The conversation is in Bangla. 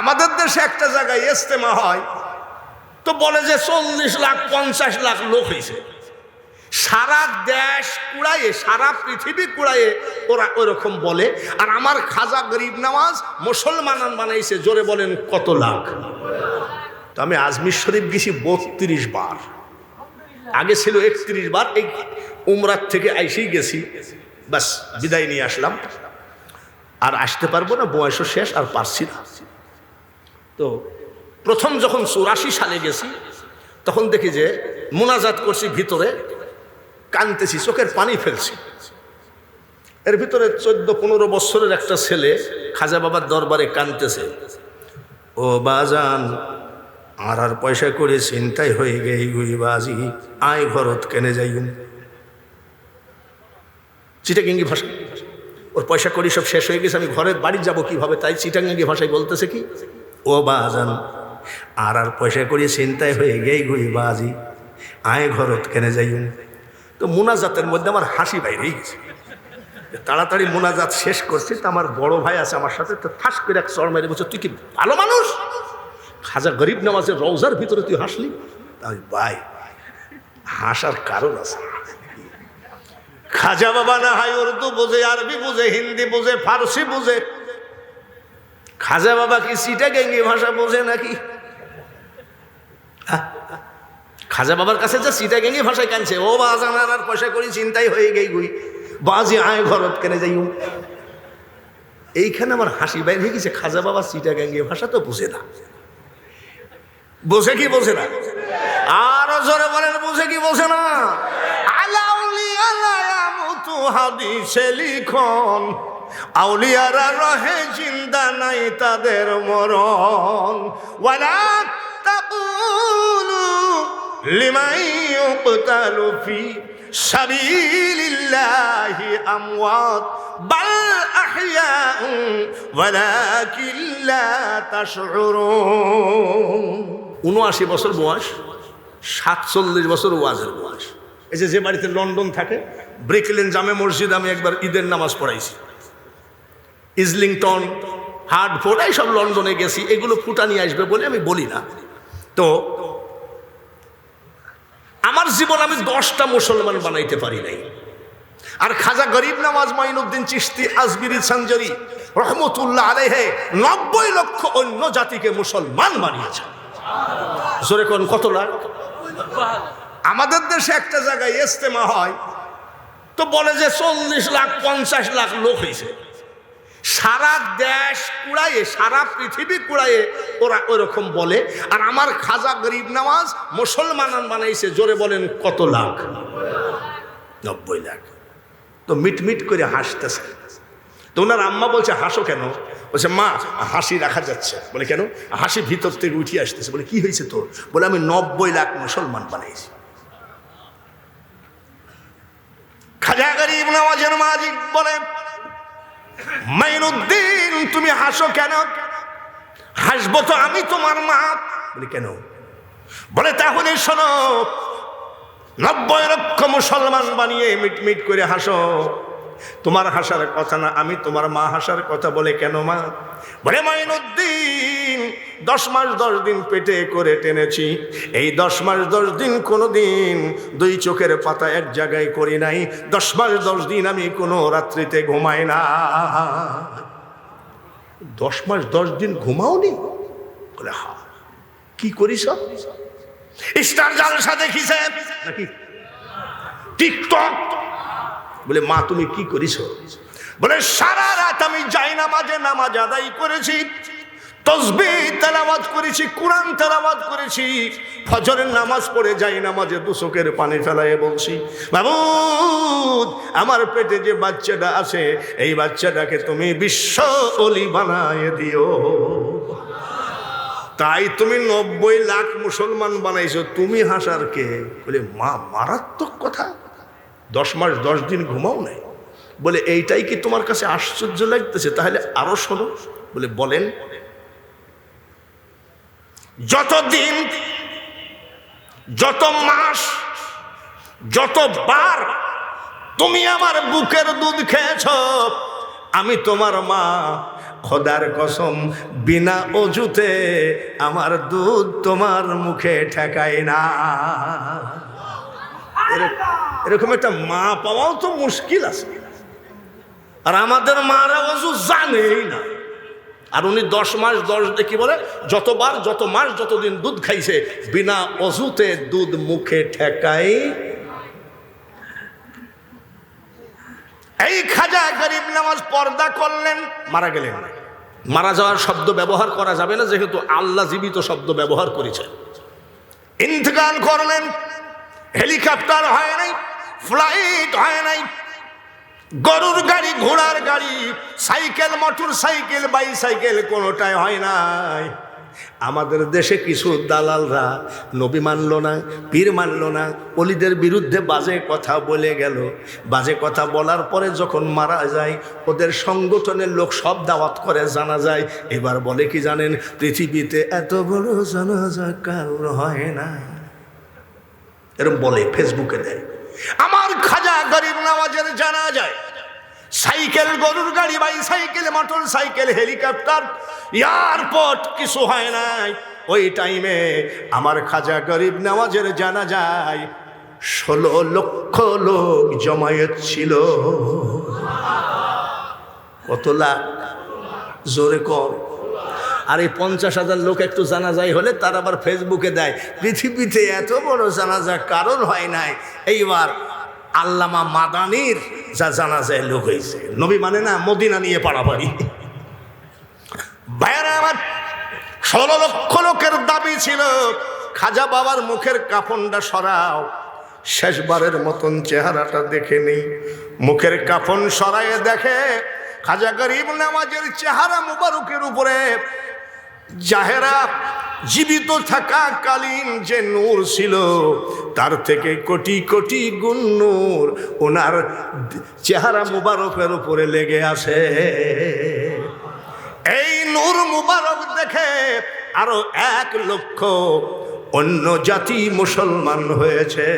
আমাদের দেশে একটা জায়গায় ইস্তেমা হয়, তো বলে যে চল্লিশ লাখ, পঞ্চাশ লাখ লোক হয়েছে। সারা দেশ কুড়াইয়ে, সারা পৃথিবী কুড়াইয়ে ওরা ওরকম বলে। আর আমার খাজা গরিব নামাজ মুসলমান বানাইছে, জোরে বলেন, কত লাখ? তো আমি আজমির শরীফ গেছি বত্রিশ বার। আগে ছিল একত্রিশ বার, এই উমরার থেকে আইসেই গেছি। বাস বিদায় নিয়ে আসলাম। আর আসতে পারব না, বয়সও শেষ, আর পারছি না। তো প্রথম যখন চৌরাশি সালে গেছি, তখন দেখি যে মোনাজাত করছি ভিতরে, কানতেছি, চোখের পানি ফেলছি। এর ভিতরে চোদ্দ পনেরো বছরের একটা ছেলে খাজা বাবার দরবারে কানতেছে। ও বাজান, আর আর পয়সা করে চিন্তাই হয়ে গেই গুই বাজি, আয় ঘরত কেনে যাইম চিটাগিঙ্গি ভাষা। ওর পয়সা করি সব শেষ হয়ে গেছে, আমি ঘরের বাড়ি যাব কীভাবে? তাই চিটাঙ্গি ভাষায় বলতেছে কি ও বাজান আর আর পয়সা করি চিন্তায় হয়ে গেই গুই বাজি আয় ঘরত কেনে যাইম। তো মোনাজাতের মধ্যে আমার হাসি বাইরেই গেছে। তাড়াতাড়ি মোনাজাত শেষ করছি, তো আমার বড় ভাই আছে আমার সাথে, তো ঠাস করে এক চর মেরে বলছে, তুই কি ভালো মানুষ? খাজা গরিব নামাজের রওজার ভিতরে তুই হাসলি? তাই ভাই, হাসার কারণ আছে। খাজা বাবা না হাই উর্দু বুঝে, আরবি বুঝে, হিন্দি বুঝে, ফার্সি বোঝে খাজা বাবা কি সিটা গেঙ্গি ভাষা বোঝে নাকি? খাজা বাবার কাছে যে সিটা গেঙ্গি ভাষায় কানছে ও বাজানার আর পয়সা করি চিন্তাই হয়ে গেই গুই। বাজি আয় ঘরত কেনে যাই এইখানে আমার হাসি বাইর হয়ে গেছে, খাজা বাবা সিটা গেঙ্গি ভাষা তো বুঝে না। বোঝে কি বোঝে না? আরও জোরে বলেন, বুঝে কি বোঝে না? আলাউলি আলায়ামুতু হাদিসে লিখন। আউলিয়ারা রহে জিন্দা নাই তাদের মরণ। ওয়ালা তাকুলু লিমান ইউকতালু ফি সাবিলিল্লাহি আমওয়াত। বাল আহইয়াউ ওয়ালাকিন লা তাশউরুন। উনআশি বছর বয়স সাতচল্লিশ বছর ওয়াজের বয়স। এই যে যে বাড়িতে লন্ডন থাকে ব্রিকলেন জামে মসজিদ আমি একবার ঈদের নামাজ পড়াইছি। ইজলিংটন হার্টফোর্ড এইসব লন্ডনে গেছি, এগুলো ফুটানি আসবে বলে আমি বলি না। তো, আমার জীবন আমি দশটা মুসলমান বানাইতে পারি নাই। আর খাজা গরিব নামাজ মাইনুদ্দিন চিস্তি আজমিরি সঞ্জরি রহমতুল্লাহ আলেহে নব্বই লক্ষ অন্য জাতিকে মুসলমান বানিয়েছে জোরে কোন, কত লাখ? আমাদের দেশে একটা জায়গায় ইস্তেমা হয়, তো বলে যে চল্লিশ লাখ, পঞ্চাশ লাখ লোক হয়েছে সারা দেশ কুড়াইয়ে, সারা পৃথিবী কুড়াইয়ে ওরা ওরকম বলে। আর আমার খাজা গরিব নামাজ মুসলমান বানাইছে, জোরে বলেন, কত লাখ? নব্বই লাখ। তো মিট মিট করে হাসতেছে। তো ওনার আম্মা বলছে, হাসো কেন? বলছে, মা, হাসি রাখা যাচ্ছে। বলে, কেন? হাসি ভিতর থেকে উঠিয়ে আসতেছে। বলে, কি হয়েছে তোর? বলে, আমি নব্বই লাখ মুসলমান বানাইছি। খাজা গরিব নামাজের মাঝি বলে মাইনুদ্দিন, তুমি হাসো কেন? হাসবো তো আমি তোমার মা। বলি, কেন? বলে, তাহলে শোনো, নব্বই লক্ষ মুসলমান বানিয়ে মিট মিট করে হাসো। তোমার হাসার কথা না, আমি তোমার মা হাসার কথা বলে কেন মা? বলে, মাইনুদ্দিন, দশ মাস দশ দিন পেটে করে টেনেছি। এই দশ মাস দশ দিন কোনো দিন দুই চোখের পাতা এক জায়গায় করি নাই। দশ মাস দশ দিন আমি কোনো রাত্রিতে ঘুমাই না। দশ মাস দশ দিন ঘুমাওনি? বলে, হা, কি করিস স্টার জালসা দেখিছে? নাকি? টিকটক? বলে, মা, তুমি কি করিস বলে, সারা রাত আমি যাই নামাজে নামাজ আদায় করেছি, তসবি তেলাবাদ করেছি, কোরআন তেলাবাদ করেছি, ফজরের নামাজ পড়ে যাই নামাজে দুশকের পানি ফেলায় বলছি বাবুদ আমার পেটে যে বাচ্চাটা আছে, এই বাচ্চাটাকে তুমি বিশ্ব অলি বানায় দিও। তাই তুমি নব্বই লাখ মুসলমান বানাইছো, তুমি হাসার কে? বলে, মা, মারাত্মক কথা। দশ মাস, দশ দিন ঘুমাও নাই। বলে, এইটাই কি তোমার কাছে আশ্চর্য লাগতেছে? তাহলে আরও শোনো। বলে, বলেন। যত দিন যত মাস যতবার তুমি আমার বুকের দুধ খেয়েছ, আমি তোমার মা খোদার কসম, বিনা অজুতে আমার দুধ তোমার মুখে ঠেকায় না। এরকম একটা মা পাওয়াও তো মুশকিল আছে। আর আমাদের মারা অজু জানেই না। আর উনি দশ মাস, দশ কি বলে? যতবার, যত মাস, যতদিন দুধ খাইছে, বিনা অজুতে দুধ মুখে ঠেকাই। এই খাজা গরিব নামাজ পর্দা করলেন, মারা গেলেন। মারা যাওয়ার শব্দ ব্যবহার করা যাবে না, যেহেতু আল্লাহ জীবিত শব্দ ব্যবহার করেছে ইন্তকাল করলেন, হেলিকপ্টার হয় নাই। ফ্লাইট হয় নাই। গরুর গাড়ি, ঘোড়ার গাড়ি, সাইকেল, মোটর সাইকেল, বাইসাইকেল কোনোটাই হয় নাই। আমাদের দেশে কিছু দালালরা নবী মানল না, পীর মানল না, অলিদের বিরুদ্ধে বাজে কথা বলে গেল। বাজে কথা বলার পরে যখন মারা যায়, ওদের সংগঠনের লোক সব দাওয়াত করে, জানা যায়। এবার বলে কি জানেন, পৃথিবীতে এত বড় জানাজা কারোর হয় না। এরকম বলে ফেসবুকে দেয়। আমার খাজা গরিব নামাজের জানা যায় সাইকেল, গরুর গাড়ি bicycle motorcycle, helicopter, airport কিছু হয় নাই। ওই টাইমে আমার খাজা গরিব নামাজের জানা যায় ষোলো লক্ষ লোক জমায়েত ছিল। কত লাখ? জোরে কম আর এই পঞ্চাশ হাজার লোক একটু জানাজাই হলে তার আবার ফেসবুকে দেয়, পৃথিবীতে এত বড় জানাজা কারণ হয় নাই। এইবার আল্লামা মাদানির যা জানাজায় লোক হয়েছে, নবী মানে না মদিনা নিয়ে পাড়াপাড়ি ভাইয়ারা আমার, ষোলো লক্ষ লোকের দাবি ছিল, খাজা বাবার মুখের কাফনটা সরাও, শেষবারের মতন চেহারাটা দেখে নেই। মুখের কাফন সরাইয়ে দেখে খাজা গরিব নামাজের চেহারা মুবারকের উপরে জাহেরা জীবিত থাকাকালীন যে নূর ছিল, তার থেকে কোটি কোটি গুণ নূর ওনার চেহারা মুবারকের উপরে লেগে আসে এই নূর মুবারক দেখে আরও এক লক্ষ অন্য জাতি মুসলমান হয়েছে।